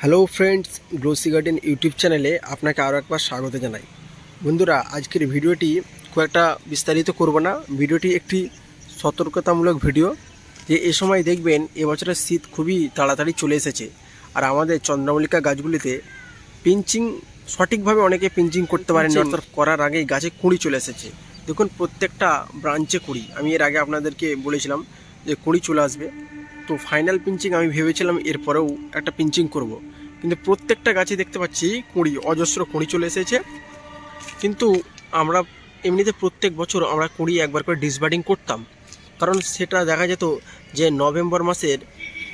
Hello friends glossy garden YouTube চ্যানেলে আপনাকে আরও একবার স্বাগত জানাই। বন্ধুরা আজকের ভিডিওটি খুব একটা বিস্তারিত করব না। ভিডিওটি একটি সতর্কতামূলক ভিডিও যে এ সময় দেখবেন এবছরের শীত খুবই তাড়াতাড়ি চলে এসেছে। আর আমাদের চন্দ্রমল্লিকা গাছগুলিতে পিঞ্চিং সঠিকভাবে অনেকে পিঞ্চিং করতে পারেন? অর্থাৎ করার আগেই গাছে কুঁড়ি চলে এসেছে। দেখুন প্রত্যেকটা ব্রাঞ্চে কুঁড়ি। আমি এর আগে আপনাদেরকে বলেছিলাম যে কুঁড়ি চলে আসবে। তো ফাইনাল পিঞ্চিং আমি ভেবেছিলাম এরপরেও একটা পিঞ্চিং করব। কিন্তু প্রত্যেকটা গাছে দেখতে পাচ্ছি কুঁড়ি, অজস্র কুঁড়ি চলে এসেছে। কিন্তু আমরা এমনিতে প্রত্যেক বছর আমরা কুঁড়ি একবার করে ডিসবার্ডিং করতাম। কারণ সেটা দেখা যেত যে নভেম্বর মাসের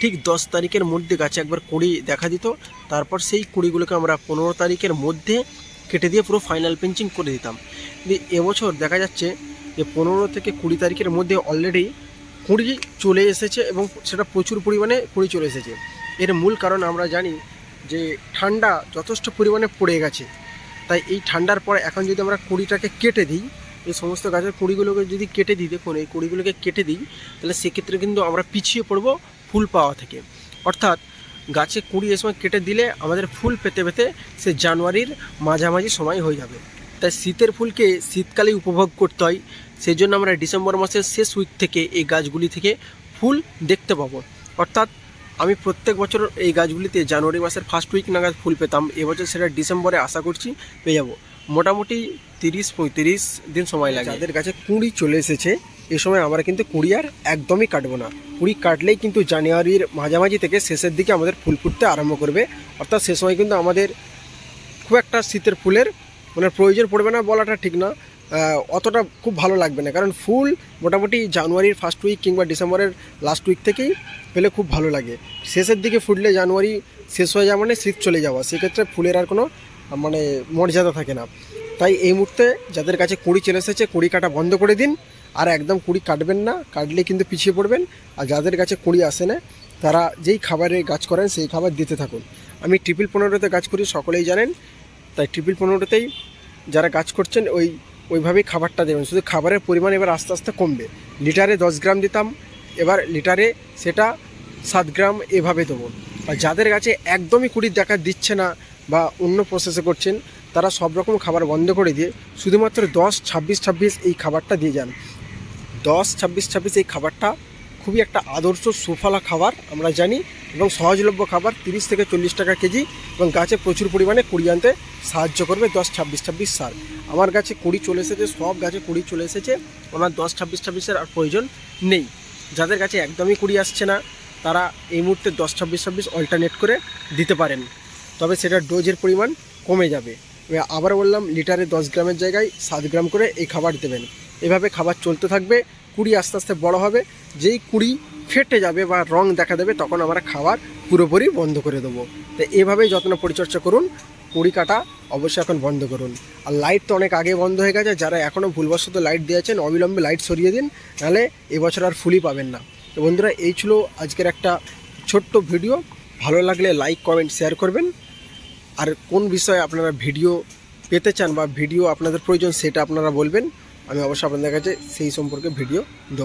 ঠিক দশ তারিখের মধ্যে গাছে একবার কুঁড়ি দেখা দিত। তারপর সেই কুঁড়িগুলোকে আমরা পনেরো তারিখের মধ্যে কেটে দিয়ে পুরো ফাইনাল পেঞ্চিং করে দিতাম। এবছর দেখা যাচ্ছে যে পনেরো থেকে কুড়ি তারিখের মধ্যে অলরেডি কুঁড়ি চলে এসেছে এবং সেটা প্রচুর পরিমাণে কুঁড়ি চলে এসেছে। এর মূল কারণ আমরা জানি যে ঠান্ডা যথেষ্ট পরিমাণে পড়ে গেছে। তাই এই ঠান্ডার পর এখন যদি আমরা কুঁড়িটাকে কেটে দিই, এই সমস্ত গাছের কুঁড়িগুলোকে যদি কেটে দিই, দেখুন, এই কুঁড়িগুলোকে কেটে দিই, তাহলে সেক্ষেত্রে কিন্তু আমরা পিছিয়ে পড়ব ফুল পাওয়া থেকে। অর্থাৎ গাছে কুঁড়ি এ সময় কেটে দিলে আমাদের ফুল পেতে পেতে সে জানুয়ারির মাঝামাঝি সময় হয়ে যাবে। তাই শীতের ফুলকে শীতকালেই উপভোগ করতে হয়। সেই জন্য আমরা ডিসেম্বর মাসের শেষ উইক থেকে এই গাছগুলি থেকে ফুল দেখতে পাবো। অর্থাৎ আমি প্রত্যেক বছর এই গাছগুলিতে জানুয়ারি মাসের ফার্স্ট উইক নাগাদ ফুল পেতাম। এবছর সেটা ডিসেম্বরে আশা করছি পেয়ে যাব। মোটামুটি তিরিশ পঁয়ত্রিশ দিন সময় লাগে। যাদের গাছে কুঁড়ি চলে এসেছে, এ সময় আমরা কিন্তু কুঁড়ি আর একদমই কাটবো না। কুঁড়ি কাটলেই কিন্তু জানুয়ারির মাঝামাঝি থেকে শেষের দিকে আমাদের ফুল ফুটতে আরম্ভ করবে। অর্থাৎ সে সময় কিন্তু আমাদের খুব একটা শীতের ফুলের মানে প্রয়োজন পড়বে না বলাটা ঠিক না। অতটা খুব ভালো লাগবে না। কারণ ফুল মোটামুটি জানুয়ারির ফার্স্ট উইক কিংবা ডিসেম্বরের লাস্ট উইক থেকেই পেলে খুব ভালো লাগে। শেষের দিকে ফুটলে জানুয়ারি শেষ হয়ে যাওয়া মানে শীত চলে যাওয়া। সেক্ষেত্রে ফুলের আর কোনো মানে মর্যাদা থাকে না। তাই এই মুহূর্তে যাদের কাছে কুড়ি চলে এসেছে, কুড়ি কাটা বন্ধ করে দিন। আর একদম কুড়ি কাটবেন না, কাটলে কিন্তু পিছিয়ে পড়বেন। আর যাদের কাছে কুড়ি আসে না, তারা যেই খাবারে গাছ করেন, সেই খাবার দিতে থাকুন। আমি ট্রিপল পনেরোতে গাছ করি, সকলেই জানেন। তাই ট্রিপল পনেরোতেই যারা গাছ করছেন, ওই, ওইভাবেই খাবারটা দেবেন। শুধু খাবারের পরিমাণ এবার আস্তে আস্তে কমবে। লিটারে দশ গ্রাম দিতাম, এবার লিটারে সেটা সাত গ্রাম এভাবে দেবো। আর যাদের কাছে একদমই কুড়ির দেখা দিচ্ছে না বা অন্য প্রসেসে করছেন, তারা সব রকম খাবার বন্ধ করে দিয়ে শুধুমাত্র দশ, ছাব্বিশ ছাব্বিশ এই খাবারটা দিয়ে যান। দশ, ছাব্বিশ ছাব্বিশ এই খাবারটা খুবই একটা আদর্শ সুফলা খাবার, আমরা জানি। এবং সহজলভ্য খাবার তিরিশ থেকে চল্লিশ টাকা কেজি এবং গাছে প্রচুর পরিমাণে কুড়ি আনতে সাহায্য করবে দশ, ছাব্বিশ ছাব্বিশ সার। আমার গাছে কুড়ি চলে এসেছে, সব গাছে কুড়ি চলে এসেছে, আমার দশ, ছাব্বিশ ছাব্বিশের আর প্রয়োজন নেই। যাদের কাছে একদমই কুড়ি আসছে না, তারা এই মুহূর্তে দশ, ছাব্বিশ ছাব্বিশ অল্টারনেট করে দিতে পারেন। তবে সেটার ডোজের পরিমাণ কমে যাবে। আবার বললাম, লিটারে দশ গ্রামের জায়গায় সাত গ্রাম করে এই খাবার দেবেন। এভাবে খাবার চলতে থাকবে, কুড়ি আস্তে আস্তে বড় হবে। যেই কুড়ি ফেটে যাবে বা রং দেখা দেবে, তখন আমরা খাবার পুরোপুরি বন্ধ করে দেবো। তো এভাবেই যত্ন পরিচর্যা করুন, কুড়ি কাটা অবশ্যই এখন বন্ধ করুন। আর লাইট তো অনেক আগে বন্ধ হয়ে গেছে, যারা এখনও ভুলবশত লাইট দিয়েছেন, অবিলম্বে লাইট সরিয়ে দিন, নাহলে এবছর আর ফুলই পাবেন না। তো বন্ধুরা, এই ছিল আজকের একটা ছোট্ট ভিডিও। ভালো লাগলে লাইক কমেন্ট শেয়ার করবেন। আর কোন বিষয়ে আপনারা ভিডিও পেতে চান বা ভিডিও আপনাদের প্রয়োজন, সেটা আপনারা বলবেন। আমি অবশ্যই আপনাদের কাছে সেই সম্পর্কে ভিডিও দেবো